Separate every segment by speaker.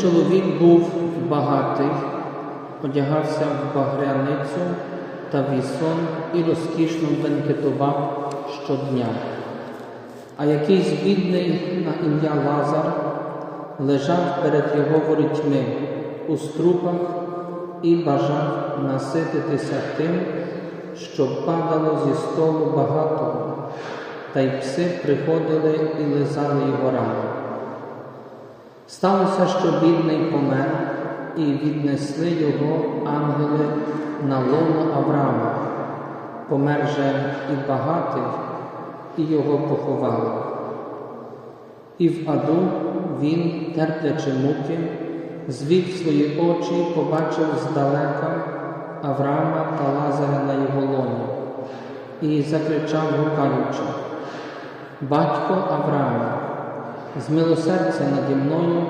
Speaker 1: чоловік був багатий, одягався в багряницю та вісон і розкішно бенкетував щодня. А якийсь бідний на ім'я Лазар лежав перед його ворітьми у струпах і бажав насититися тим, що падало зі столу багатого, та й пси приходили і лизали його рани. Сталося, що бідний помер, і віднесли його ангели на лоно Авраама. Помер же і багатий, і його поховали. І в аду він, терплячи муки, звів свої очі і побачив здалека Авраама та Лазаря на його лоні, і закричав гукаючи, Батько Авраама, змилосердься наді мною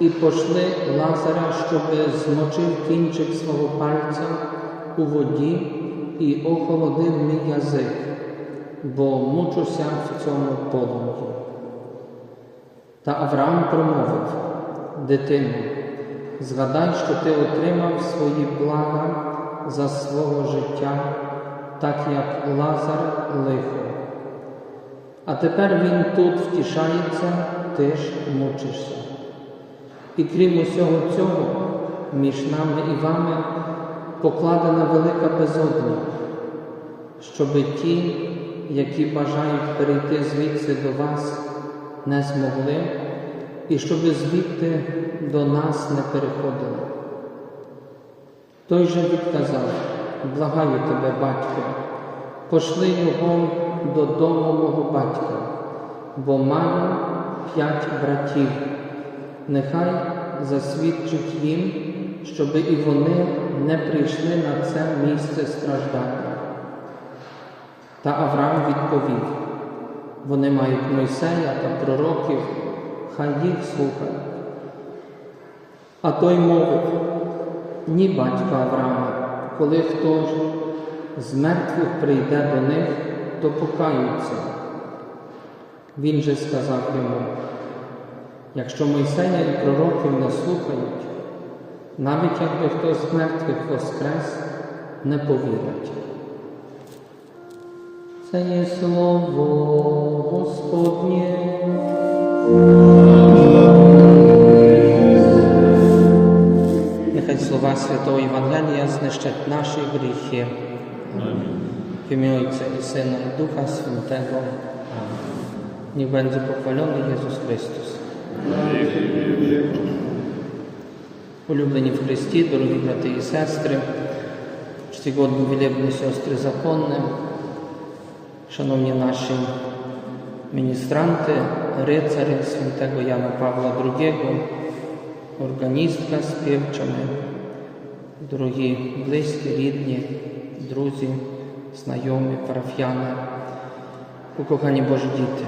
Speaker 1: і пошли Лазаря, щоб змочив кінчик свого пальця у воді і охолодив мій язик, бо мучуся в цьому полум'ї. Та Авраам промовив, дитино, згадай, що ти отримав свої блага за свого життя, так як Лазар лихо. А тепер він тут втішається, ти ж мучишся. І крім усього цього, між нами і вами покладена велика безодня, щоби ті, які бажають перейти звідси до вас, не змогли, і щоби звідти до нас не переходили. Той же відказав, благаю тебе, батько, пошли його додому мого батька, бо маю п'ять братів. Нехай засвідчить їм, щоби і вони не прийшли на це місце страждання. Та Авраам відповів: вони мають Мойсея та пророків, хай їх слухають. А той мовив, ні, батько Авраама, коли хто ж з мертвих прийде до них, то покаються. Він же сказав йому, якщо Мойсея і пророків не слухають, навіть якби хто з мертвих воскрес, не повірять. Це є слово Господнє. Нехай слова Святого Євангелія знищать наші гріхи. W imię Ojca i Syna i Ducha Świętego. Niech będzie pochwalony Jezus Chrystus. Улюблені в Христі, дорогі брати і сестри, czcigodні wielebne siostry zakonne, szanowni nasi ministranty, rycerze świętego Jana Pawła II, органістка співчами, дорогі близькі, рідні, друзі, знайомі, парафіяни, ukохані Божі діти.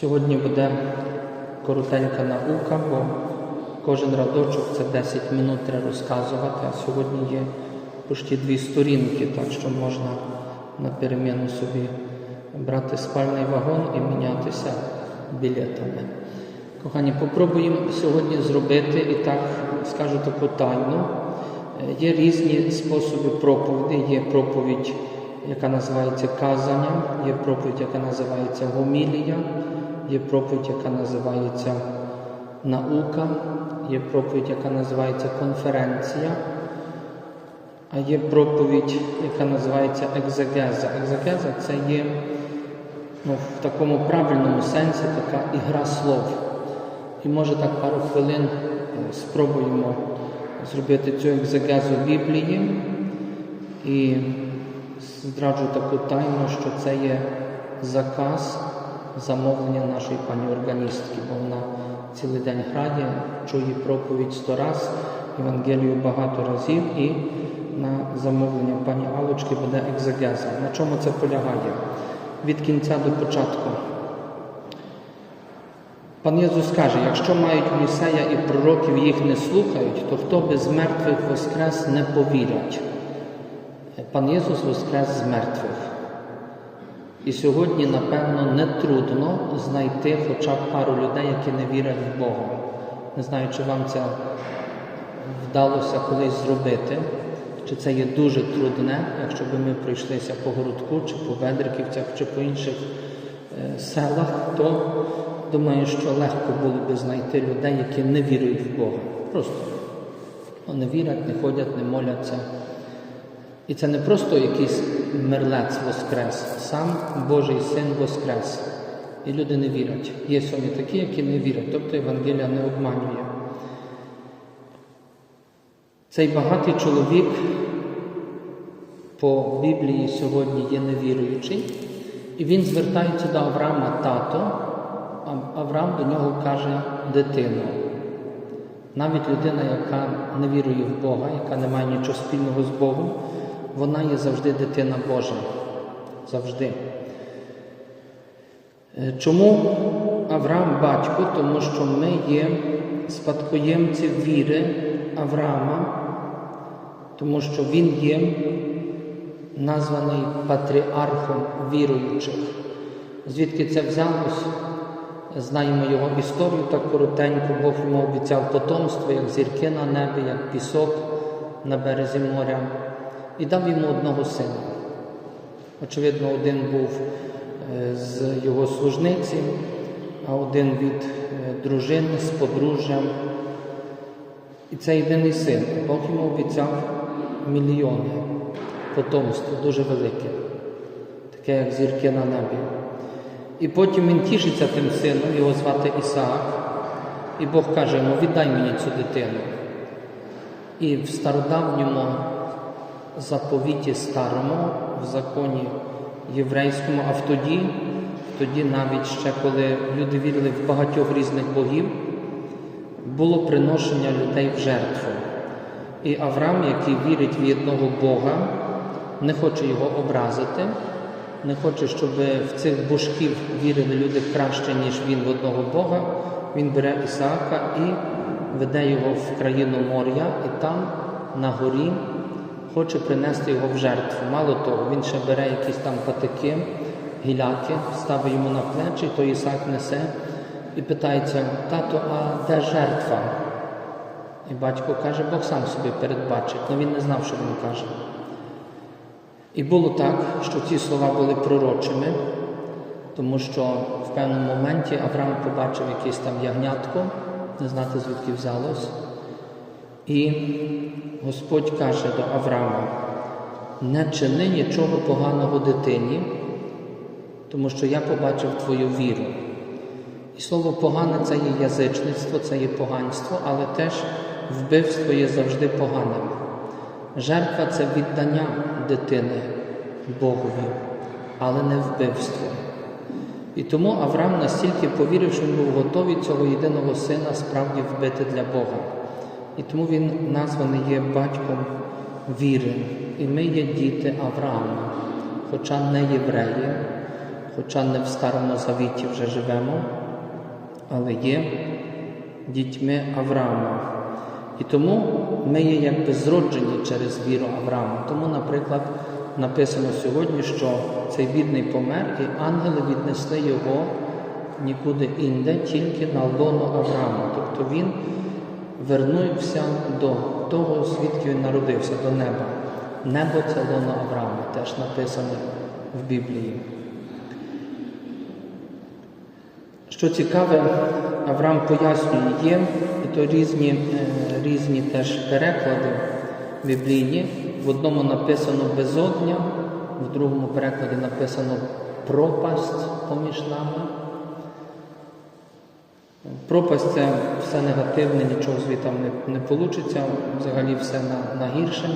Speaker 1: Сьогодні буде коротенька наука, бо кожен радочок це 10 минут треба розказувати, а сьогодні є почти дві сторінки, так що можна на переміну собі брати спальний вагон і мінятися білетами. Кохані, попробуємо сьогодні зробити і так скажу таку тайну. Е, Є різні способи проповіді. Є проповідь, яка називається казання, є проповідь, яка називається гомілія, є проповідь, яка називається наука, є проповідь, яка називається конференція, а є проповідь, яка називається екзегеза. Екзегеза це є ну, в такому правильному сенсі така ігра слов. І може так пару хвилин е, спробуємо зробити цю екзегезу Біблії і зраджу таку тайну, що це є заказ замовлення нашої пані органістки, бо вона цілий день грає, чує проповідь сто раз, Євангелію багато разів і на замовлення пані Алочки буде екзегеза. На чому це полягає? Від кінця до початку. Пан Єсус каже, якщо мають Мойсея і пророків їх не слухають, то хто би з мертвих воскрес не повірять. Пан Єсус воскрес з мертвих. І сьогодні, напевно, не трудно знайти хоча б пару людей, які не вірять в Бога. Не знаю, чи вам це вдалося колись зробити, чи це є дуже трудне, якщо б ми пройшлися по городку, чи по Ведриківцях, чи по інших е, селах, то думаю, що легко було би знайти людей, які не вірують в Бога. Просто ну, не вірять, не ходять, не моляться. І це не просто якийсь мерлець воскрес, сам Божий син воскрес. І люди не вірять. Є сьогодні такі, які не вірять, тобто Євангелія не обманює. Цей багатий чоловік по Біблії сьогодні є невіруючий, і він звертається до Авраама тато, Авраам до нього каже дитино. Навіть людина, яка не вірує в Бога, яка не має нічого спільного з Богом, вона є завжди дитина Божа. Завжди. Е, Чому Авраам батько? Тому що ми є спадкоємці віри Авраама, тому що він є названий патріархом віруючих. Звідки це взялось? Знаємо його історію так коротенько, Бог йому обіцяв потомство, як зірки на небі, як пісок на березі моря, і дав йому одного сина. Очевидно, один був е, з його служниці, а один від е, дружини з подружжям. І це єдиний син. Бог йому обіцяв мільйони потомство дуже велике, таке як зірки на небі. І потім він тішиться тим сином, його звати Ісаак, і Бог каже йому, віддай мені цю дитину. І в стародавньому заповіті старому, в законі єврейському, а в тоді, тоді навіть ще коли люди вірили в багатьох різних богів, було приношення людей в жертву. І Авраам, який вірить в єдного Бога, не хоче його образити, не хоче, щоб в цих божків вірили люди краще, ніж він в одного Бога. Він бере Ісаака і веде його в країну моря, і там, на горі, хоче принести його в жертву. Мало того, він ще бере якісь там патики, гіляки, ставить йому на плечі, то Ісаак несе і питається, тато, а де жертва? І батько каже, Бог сам собі передбачить, але він не знав, що він каже. І було так, що ці слова були пророчими, тому що в певному моменті Авраам побачив якесь там ягнятко, не знати звідки взялось. І Господь каже до Авраама, не чини нічого поганого дитині, тому що я побачив твою віру. І слово погане це є язичництво, це є поганство, але теж вбивство є завжди поганим. Жертва це віддання дитини Богові, але не вбивство. І тому Авраам настільки повірив, що він був готовий цього єдиного сина справді вбити для Бога. І тому він названий є батьком віри. І ми є діти Авраама, хоча не євреї, хоча не в Старому Завіті вже живемо, але є дітьми Авраама. І тому ми є якби зроджені через віру Авраама. Тому, наприклад, написано сьогодні, що цей бідний помер, і ангели віднесли його нікуди інде, тільки на лоно Авраама. Тобто він вернувся до того, звідки він народився, до неба. Небо це лоно Авраама, теж написано в Біблії. Що цікаве, Авраам пояснює, є, і то різні, е, різні теж переклади біблійні. В одному написано безодня, в другому перекладі написано пропасть поміж нами. Пропасть це все негативне, нічого звідти не, не вийде, взагалі все на, на гірше.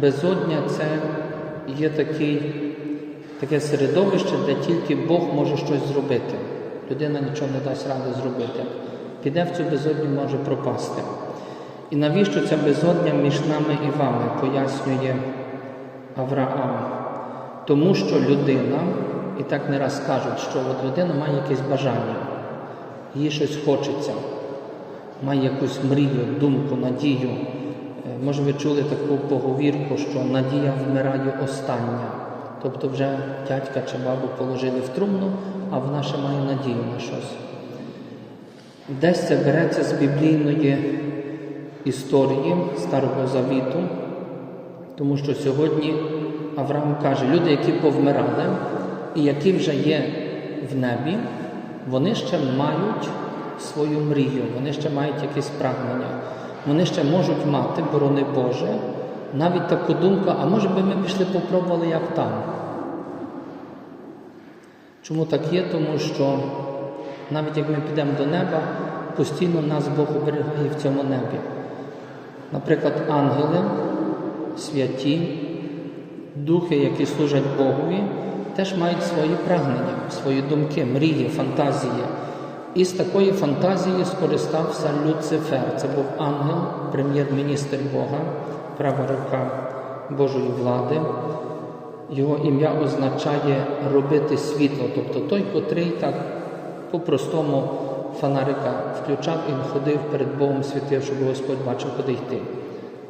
Speaker 1: Безодня це є такий, таке середовище, де тільки Бог може щось зробити. Людина нічого не дасть ради зробити. Піде в цю безодню, може пропасти. І навіщо ця безодня між нами і вами, пояснює Авраам. Тому що людина, і так не раз кажуть, що от людина має якесь бажання, їй щось хочеться, має якусь мрію, думку, надію. Е, Може, ви чули таку поговірку, що надія вмирає остання. Тобто вже дядька чи бабу положили в трумну, а вона ще має надію на щось. Десь це береться з біблійної історії Старого Завіту, тому що сьогодні Авраам каже, люди, які повмирали і які вже є в небі, вони ще мають свою мрію, вони ще мають якесь прагнення. Вони ще можуть мати, борони Боже, навіть таку думку, а може би ми пішли попробували, як там. Чому так є? Тому що навіть як ми підемо до неба, постійно нас Бог оберігає в цьому небі. Наприклад, ангели, святі, духи, які служать Богові, теж мають свої прагнення, свої думки, мрії, фантазії. І з такої фантазії скористався Люцифер. Це був ангел, прем'єр-міністр Бога, права рука Божої влади. Його ім'я означає робити світло, тобто той, котрий так по-простому фонарика включав і ходив перед Богом світив, щоб Господь бачив, куди йти.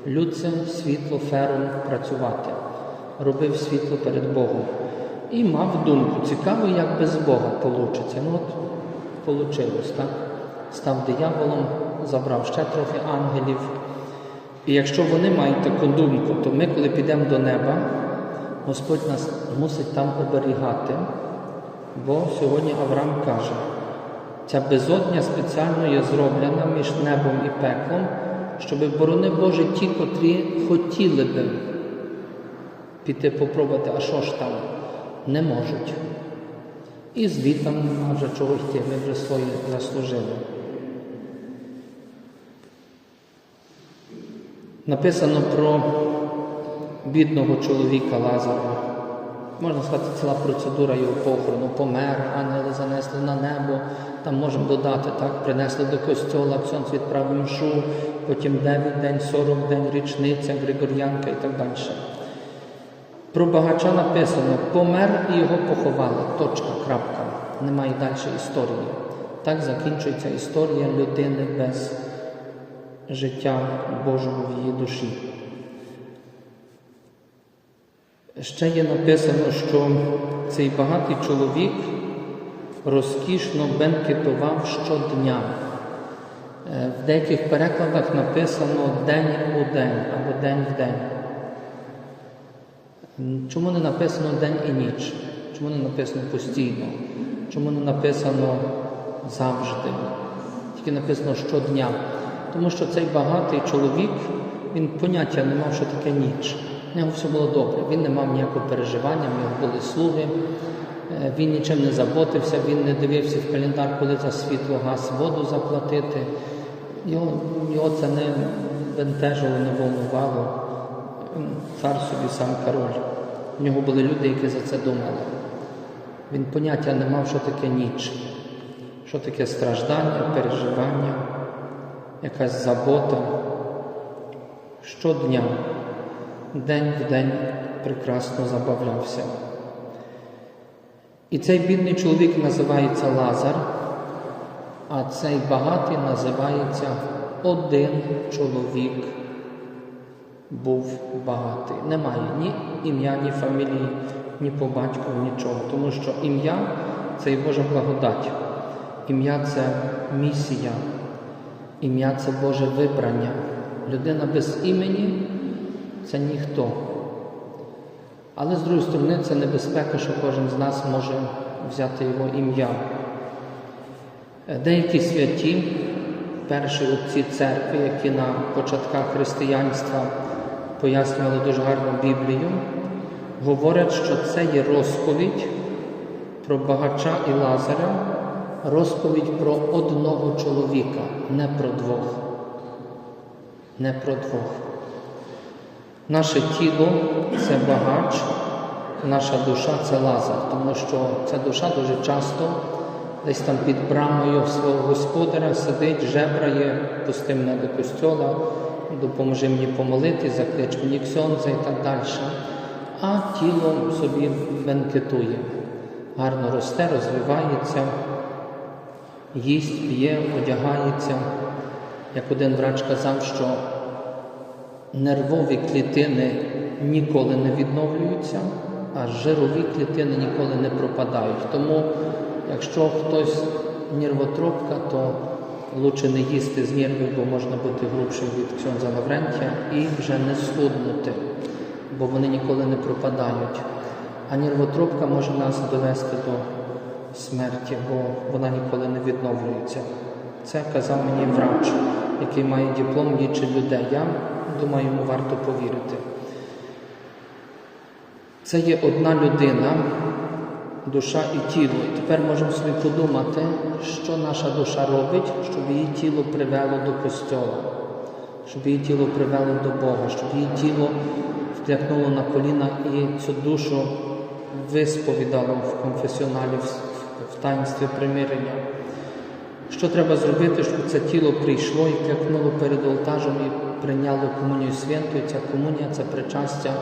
Speaker 1: Люце світло фером працювати, робив світло перед Богом. І мав думку, цікаво, як без Бога вийде. Ну от вийшло, так? Став дияволом, забрав ще трохи ангелів. І якщо вони мають таку думку, то ми, коли підемо до неба, Господь нас мусить там оберігати, бо сьогодні Авраам каже, ця безодня спеціально є зроблена між небом і пеклом, щоб, борони Боже, ті, котрі хотіли би піти попробувати, а що ж там, не можуть. І звітом нема вже чого йти, ми вже своє заслужили. Написано про бідного чоловіка Лазара. Можна сказати, ціла процедура його похорону, помер, ангели занесли на небо, там можемо додати, так, принесли до костьола, ксьонц відправив мшу, потім 9 день, 40 день, річниця, Григор'янка і так далі. Про багача написано, помер і його поховали. Точка, крапка. Немає далі історії. Так закінчується історія людини без життя Божого в її душі. Ще є написано, що цей багатий чоловік розкішно бенкетував щодня. Е, В деяких перекладах написано день у день або день в день. Чому не написано день і ніч? Чому не написано постійно? Чому не написано завжди? Тільки написано щодня. Тому що цей багатий чоловік, він поняття не мав, що таке ніч. В нього все було добре. Він не мав ніякого переживання, в нього були слуги, е, він нічим не заботився, він не дивився в календар, коли за світло, газ, воду заплатити. Його, його це не бентежило, не волнувало. Цар собі сам король. В нього були люди, які за це думали. Він поняття не мав, що таке ніч, що таке страждання, переживання, якась забота. Щодня, день в день прекрасно забавлявся. І цей бідний чоловік називається Лазар, а цей багатий називається один чоловік був багатий. Немає ні ім'я, ні фамілії, ні по батькові, нічого. Тому що ім'я це і Божа благодать. Ім'я це місія, ім'я це Боже вибрання. Людина без імені це ніхто. Але з другої сторони, це небезпека, що кожен з нас може взяти його ім'я. Деякі святі, перші отці церкви, які на початках християнства пояснювали дуже гарну Біблію, говорять, що це є розповідь про багача і Лазаря, розповідь про одного чоловіка, не про двох. Не про двох. Наше тіло це багач, наша душа це лазар, тому що ця душа дуже часто десь там під брамою свого господаря сидить, жебрає, пустим не до костьола, допоможи мені помолити, заклич мені ксьонза і так далі. А тіло собі бенкетує, гарно росте, розвивається, їсть, п'є, одягається. Як один врач казав, що нервові клітини ніколи не відновлюються, а жирові клітини ніколи не пропадають. Тому, якщо хтось нервотропка, то лучше не їсти з нервів, бо можна бути грубшим від Ксьонза Лаврентія і вже не схуднути, бо вони ніколи не пропадають. А нервотропка може нас довести до смерті, бо вона ніколи не відновлюється. Це казав мені врач, який має диплом лічить людей. Я думаю, йому варто повірити. Це є одна людина, душа і тіло. І тепер можемо собі подумати, що наша душа робить, щоб її тіло привело до костьола, щоб її тіло привело до Бога, щоб її тіло вклякнуло на коліна і цю душу висповідало в конфесіоналі, в, таїнстві примирення. Що треба зробити, щоб це тіло прийшло і клякнуло перед олтажем і прийняло комунію святу? І ця комунія, це причастя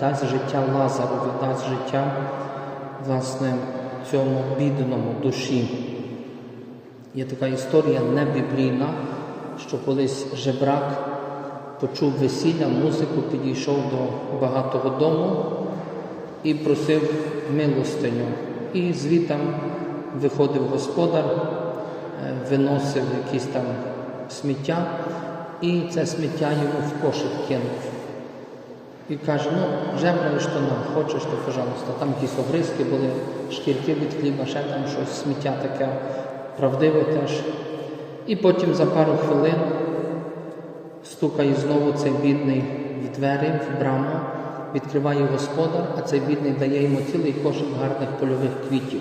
Speaker 1: дасть життя Лазарові, дасть життя власне цьому бідному душі. Є така історія не біблійна, що колись жебрак почув весілля, музику, підійшов до багатого дому і просив милостиню. І звітам виходив господар, е, виносив якісь там сміття, і це сміття йому в кошик кинув. І каже, ну, жебра і штана, хочеш, то пожалуйста. Там якісь обризки були, шкірки від хліба, ще там щось, сміття таке правдиве теж. І потім за пару хвилин стукає знову цей бідний в двері, в браму, відкриває господар, а цей бідний дає йому цілий кошик гарних польових квітів.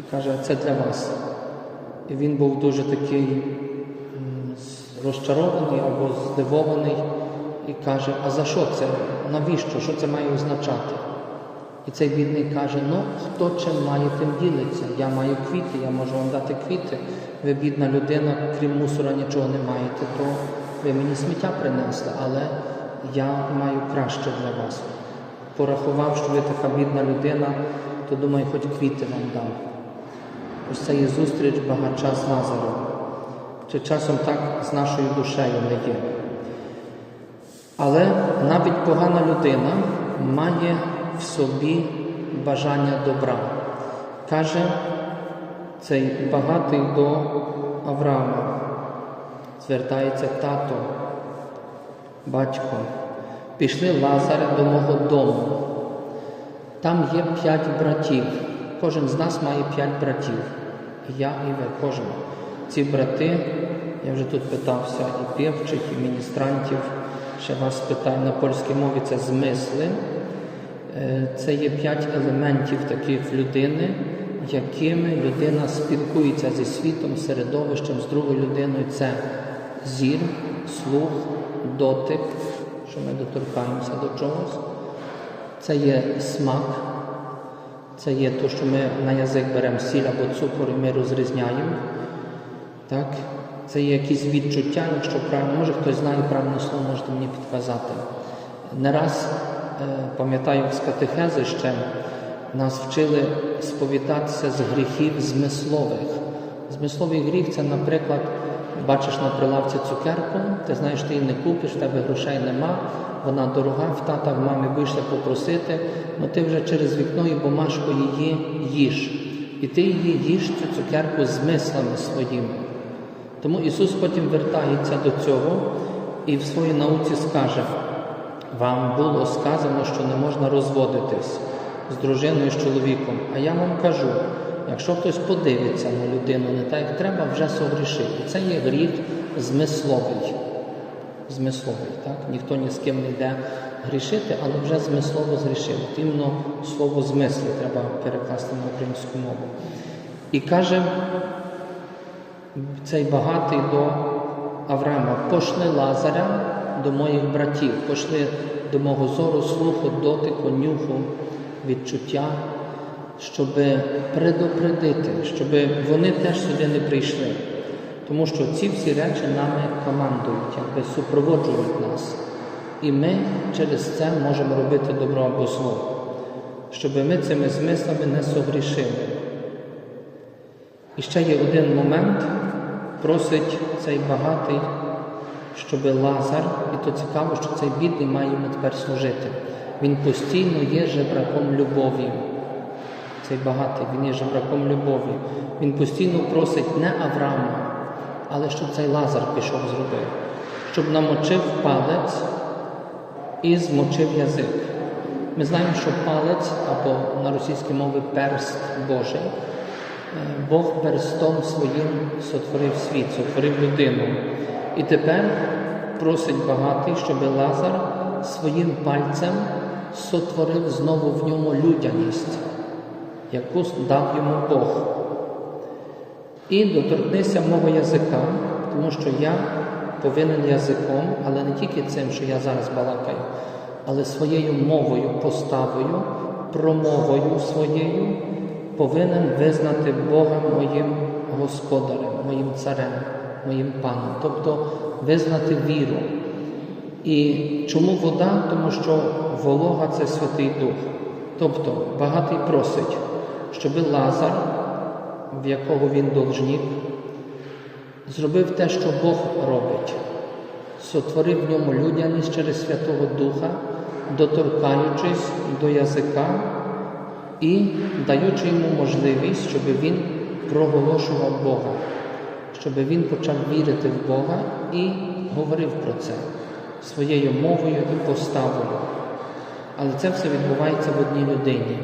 Speaker 1: І каже, це для вас. І він був дуже такий розчарований або здивований і каже, а за що це? Навіщо? Що це має означати? І цей бідний каже, ну хто чим має, тим ділиться. Я маю квіти, я можу вам дати квіти. Ви бідна людина, крім мусора, нічого не маєте, то ви мені сміття принесли, але я маю краще для вас. Порахував, що ви така бідна людина, то думаю, хоч квіти вам дам. Ось це є зустріч багача з Лазаром. Чи часом так з нашою душею не є? Але навіть погана людина має в собі бажання добра. Каже цей багатий до Авраама, звертається тато, батько, пішли Лазаря до мого дому. Там є п'ять братів. Кожен з нас має п'ять братів. І я, і ви, кожен. Ці брати, я вже тут питався і півчих, і міністрантів, ще вас питаю на польській мові це змисли. Е, Це є п'ять елементів таких людини, якими людина спілкується зі світом, середовищем, з другою людиною. Це зір, слух, дотик, що ми доторкаємося до чогось. Це є смак, це є те, що ми на язик беремо сіль або цукор і ми розрізняємо. Так? Це є якісь відчуття, якщо правильно, може хтось знає правильне слово, можете мені підказати. Не раз е, пам'ятаю з катехези ще нас вчили сповідатися з гріхів змислових. Змисловий гріх це, наприклад, бачиш на прилавці цукерку, ти знаєш, ти її не купиш, в тебе грошей нема, вона дорога, в тата, в мамі боїшся попросити, але ти вже через вікно і бумажку її їш. І ти її їш цю цукерку з мислами своїми. Тому Ісус потім вертається до цього і в своїй науці скаже, вам було сказано, що не можна розводитись з дружиною, з чоловіком. А я вам кажу, якщо хтось подивиться на людину не так, як треба, вже согрішив. І це є гріх змисловий. Змисловий, так? Ніхто ні з ким не йде грішити, але вже змислово згрішив. Іменно слово змисли треба перекласти на українську мову. І каже, цей багатий до Авраама, пошли Лазаря до моїх братів, пошли до мого зору, слуху, дотику, нюху, відчуття, щоб предупредити, щоб вони теж сюди не прийшли. Тому що ці всі речі нами командують, якби супроводжують нас. І ми через це можемо робити добро або зло, щоб ми цими змислами не согрішили. І ще є один момент, просить цей багатий, щоб Лазар, і то цікаво, що цей бідний має йому тепер служити. Він постійно є жебраком любові. Цей багатий, він є жебраком любові. Він постійно просить не Авраама, але щоб цей Лазар пішов зробив, щоб намочив палець і змочив язик. Ми знаємо, що палець або на російській мові перст Божий. Е, Бог перстом своїм сотворив світ, сотворив людину. І тепер просить багатий, щоб Лазар своїм пальцем сотворив знову в ньому людяність, яку дав йому Бог. І доторкнися мого язика, тому що я повинен язиком, але не тільки цим, що я зараз балакаю, але своєю мовою, поставою, промовою своєю повинен визнати Бога моїм господарем, моїм царем, моїм паном, тобто визнати віру. І чому вода? Тому що волога це Святий Дух. Тобто багатий просить, щоб Лазар, в якого він должник, зробив те, що Бог робить, сотворив в ньому людяність через Святого Духа, доторкаючись до язика і даючи йому можливість, щоб він проголошував Бога, щоб він почав вірити в Бога і говорив про це своєю мовою і поставою. Але це все відбувається в одній людині.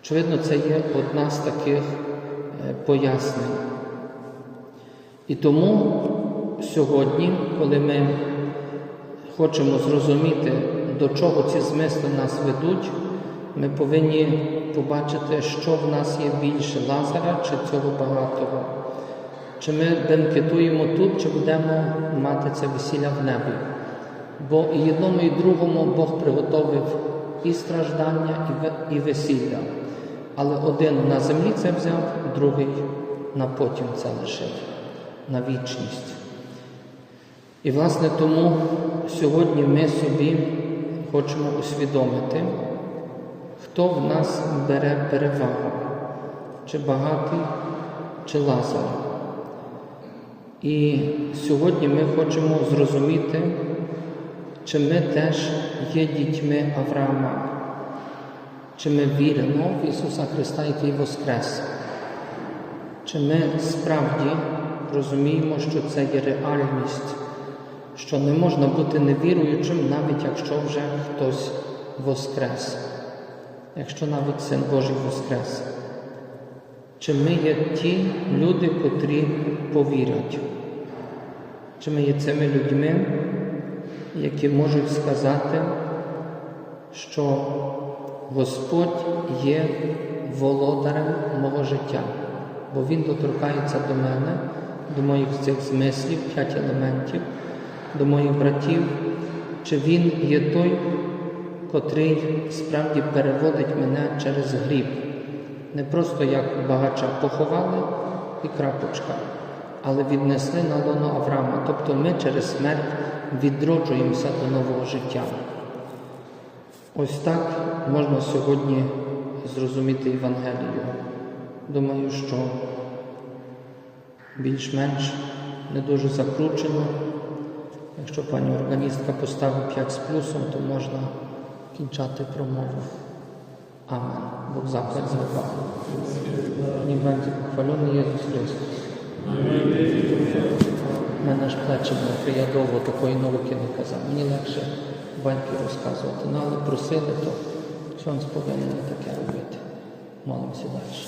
Speaker 1: Очевидно, це є одна з таких е, пояснень. І тому сьогодні, коли ми хочемо зрозуміти, до чого ці змисли нас ведуть, ми повинні побачити, що в нас є більше Лазара чи цього багатого. Чи ми бенкетуємо тут, чи будемо мати це весілля в небі. Бо і одному, і другому Бог приготовив і страждання, і весілля. Але один на землі це взяв, другий на потім це лишив, на вічність. І, власне, тому сьогодні ми собі хочемо усвідомити, хто в нас бере перевагу, чи багатий, чи лазар. І сьогодні ми хочемо зрозуміти, чи ми теж є дітьми Авраама, чи ми віримо в Ісуса Христа, який Воскрес, чи ми справді розуміємо, що це є реальність, що не можна бути невіруючим, навіть якщо вже хтось Воскрес, якщо навіть Син Божий Воскрес. Чи ми є ті люди, котрі повірять? Чи ми є цими людьми, які можуть сказати, що Господь є володарем мого життя, бо Він доторкається до мене, до моїх цих змислів, п'ять елементів, до моїх братів, чи Він є той, котрий справді переводить мене через гріб. Не просто як багача поховали і крапочка, але віднесли на лоно Авраама. Тобто ми через смерть відроджуємося до нового життя. Ось так можна сьогодні зрозуміти Євангелію. Думаю, що більш-менш не дуже закручено. Якщо пані органістка поставить 5 з плюсом, то можна кінчати промову. Bóg zapłać za chwałę. Niech będzie pochwalony Jezus Chrystus. Мене ж плече було, я довго такої науки не казав. Мені легше баньки розказувати. Ну, але просили, то ksiądz повинен таке робити. Молимося далі.